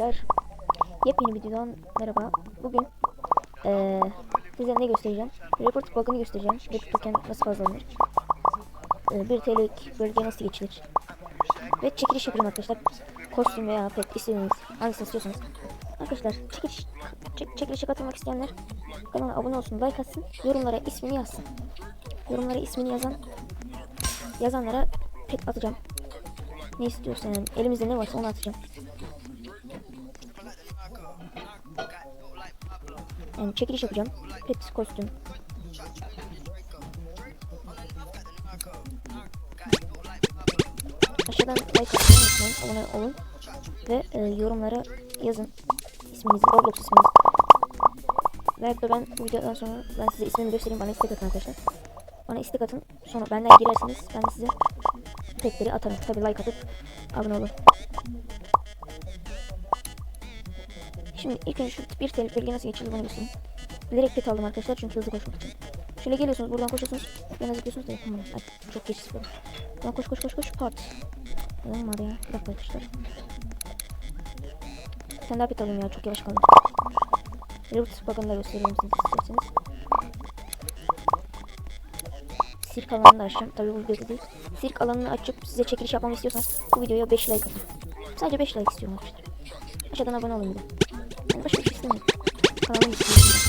arkadaşlar. Yepyeni videodan merhaba. Bugün eee size ne göstereceğim? Report bug'ını göstereceğim. Report token nasıl fazla alınır? Eee 1 TL'lik bölge nasıl geçilir? Ve çekiliş yapacağım arkadaşlar. Kostüm veya pet istediğiniz hangisini istiyorsanız. Arkadaşlar çekiliş, çek, çekilişe katılmak isteyenler kanala abone olsun, like atsın, yorumlara ismini yazsın. Yorumlara ismini yazan yazanlara pet atacağım. Ne istiyorsan yani elimizde ne varsa onu atacağım. Yani çekiliş yapacağım. Pet kostüm. Aşağıdan like atmayı unutmayın. Abone olun. Ve e, yorumlara yazın. isminizi, Roblox isminizi. Belki de ben bu videodan sonra ben size ismimi göstereyim. Bana istek atın arkadaşlar. Bana istek atın. Sonra benden girerseniz ben de size petleri atarım. Tabi like atıp abone olun. Şimdi ilk önce şu bir TL belge nasıl geçilir bunu göstereyim. Bilerek pet aldım arkadaşlar çünkü hızlı koşmak için. Şöyle geliyorsunuz buradan koşuyorsunuz. Yana zıplıyorsunuz da yapamadım. Ay, çok geç zıpladım. Buradan koş koş koş koş part. Olmadı ya. Bir dakika arkadaşlar. Bir tane daha pet alayım ya çok yavaş kaldım. Reboot bakın da göstereyim size isterseniz. Sirk alanını da açacağım. Tabii bu videoda değil. Sirk alanını açıp size çekiliş yapmamı istiyorsanız bu videoya 5 like atın. Sadece 5 like istiyorum arkadaşlar. Aşağıdan abone olun bir de. Başka bir şey istemiyorum. Kanalım istiyorum.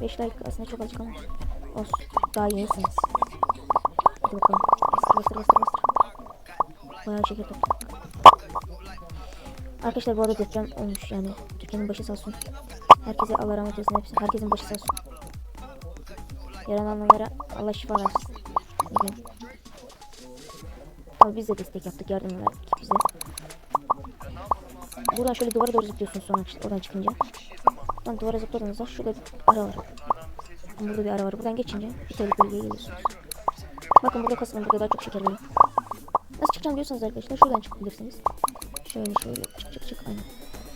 5 like aslında çok azıcık ama olsun. Daha yenisiniz. Hadi bakalım. Bastır bastır bastır bastır. Bayağı şeker topladık. Arkadaşlar bu arada deprem olmuş yani. Türkiye'nin başı sağ olsun. Herkese Allah rahmet eylesin. Hepsi, herkesin başı sağ olsun. Yaralananlara Allah şifa versin. Tabii biz de destek yaptık. Yardım verdik. Buradan şöyle duvara doğru zıplıyorsunuz sonra işte oradan çıkınca. Buradan duvara zıpladığınızda şurada bir ara var. Burada bir ara var. Buradan geçince bir tane bölgeye geliyorsunuz. Bakın burada kasılın. Burada daha çok şeker var. Nasıl çıkacağım diyorsanız arkadaşlar şuradan çıkabilirsiniz. Şöyle şöyle çık çık çık aynen.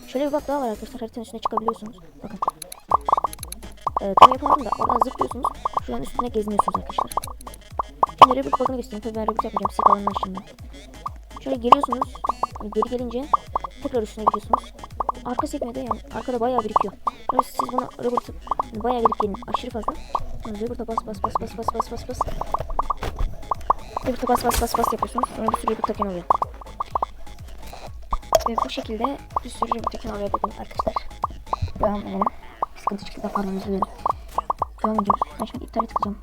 Şöyle bir bak daha var arkadaşlar haritanın üstüne çıkabiliyorsunuz. Bakın. Ee, tam yapamadım da oradan zıplıyorsunuz. Şuranın üstüne geziniyorsunuz arkadaşlar. Şimdi Rebirth bakını göstereyim. Tabii ben Rebirth yapmayacağım. Sirk alanını açtım ben. Şöyle geliyorsunuz. Geri gelince tekrar üstüne gidiyorsunuz. Arka sekmede yani arkada bayağı birikiyor. Yani siz buna yani bayağı gidip gelin. Aşırı fazla. Yani Rebirth'a bas bas bas bas bas bas bas bas. Rebirth'a bas bas bas bas yapıyorsunuz. Sonra bir sürü Rebirth token oluyor. Ve bu şekilde bir sürü Rebirth token oluyor dedim arkadaşlar. Devam edelim. Sıkıntı çıktı da pardon dilerim. Devam ediyoruz. Ben şimdi iptal tıklayacağım.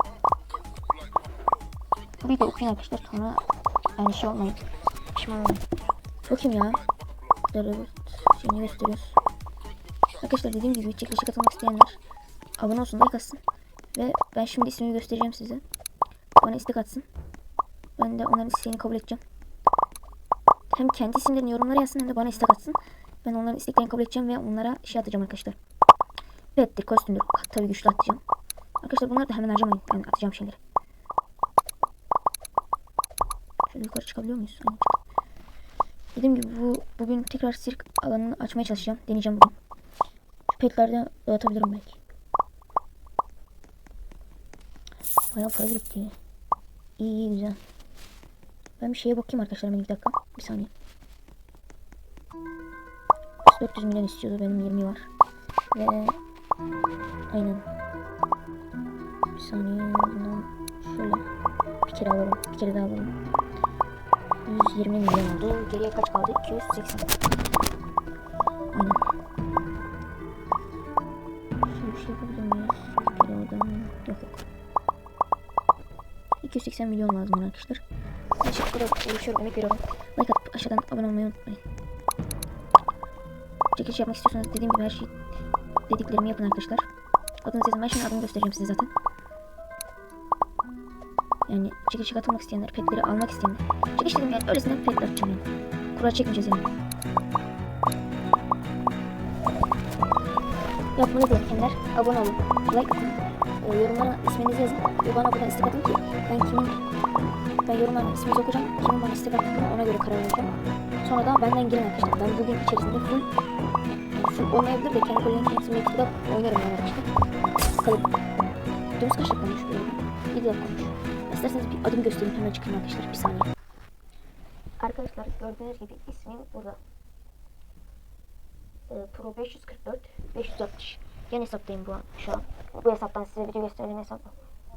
Tabii de okuyun arkadaşlar sonra yani şey olmayın. Pişman olmayın. Bakayım ya. Rebirth şeyini gösteriyoruz. Arkadaşlar dediğim gibi çekilişe katılmak isteyenler abone olsun like atsın. Ve ben şimdi ismini göstereceğim size. Bana istek atsın. Ben de onların isteğini kabul edeceğim. Hem kendi isimlerini yorumlara yazsın hem de bana istek atsın. Ben onların isteklerini kabul edeceğim ve onlara şey atacağım arkadaşlar. Pettir, kostümdür. Tabii güçlü atacağım. Arkadaşlar bunları da hemen harcamayın. Ben atacağım şeyleri. Şöyle yukarı çıkabiliyor muyuz? Aynen. Dediğim gibi bu bugün tekrar sirk alanını açmaya çalışacağım. Deneyeceğim bugün. Şu petlerden dağıtabilirim belki. Bayağı para birikti. İyi iyi güzel. Ben bir şeye bakayım arkadaşlar benim bir dakika. Bir saniye. 400 milyon istiyordu benim 20 var. Ve aynen. Bir saniye şöyle bir kere alalım. Bir kere daha alalım. 120 milyon oldu. Geriye kaç kaldı? 280. Aynen. Şöyle bir şey yapabilir miyiz? Yok yok. 280 milyon lazım arkadaşlar. Bu kadar uğraşıyorum, emek veriyorum. Like atıp aşağıdan abone olmayı unutmayın. Çekiliş yapmak istiyorsanız dediğim gibi her şey dediklerimi yapın arkadaşlar. Adınızı yazın. Ben şimdi adımı göstereceğim size zaten. Yani çekilişe katılmak isteyenler, petleri almak isteyenler. Çekiliş dedim yani öylesine petler atacağım yani. Kura çekmeyeceğiz yani. Yapmanız gerekenler abone olun, like atın, e, yorumlara isminizi yazın ve bana buradan istek atın ki ben kimin ben yorumlarına isminizi okuyacağım. Kimin bana istek attığını ona göre karar vereceğim. Sonra da benden girin arkadaşlar. Ben bugün içerisinde full full olmayabilir de kendi kolejin kendisi mektubu oynarım yani arkadaşlar. Bakalım. Videomuz kaç dakika olmuş böyle? 7 dakika olmuş. İsterseniz bir adım göstereyim hemen çıkayım arkadaşlar. Bir saniye. Arkadaşlar gördüğünüz gibi ismim burada. e, Pro 544 560. Yeni hesaptayım bu an şu an. Bu hesaptan size video gösterdiğim hesap.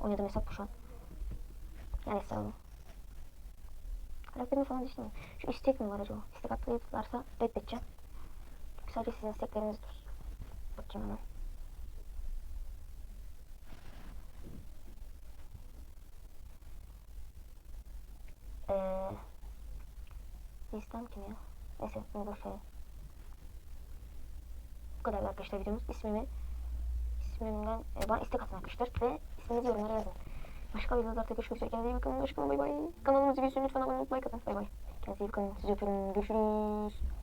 Oynadığım hesap bu şu an. Yani hesabım. Karakterimi falan düşünmeyin. Şu istek mi var acaba? İstek atlarsa reddedeceğim. Çünkü sadece sizin istekleriniz dursun. Bakayım hemen. Listem kim ya? Neyse bunu boş verin. Bu kadar arkadaşlar videomuz. İsmimi ismimden e, bana istek atın arkadaşlar ve isminizi yorumlara yazın. Başka videolarda görüşmek üzere. Kendinize iyi bakın. Hoşçakalın. Bay bay. Kanalımızı bir lütfen abone olmayı like atın. Bay bay. Kendinize iyi bakın. Sizi öpüyorum. Görüşürüz.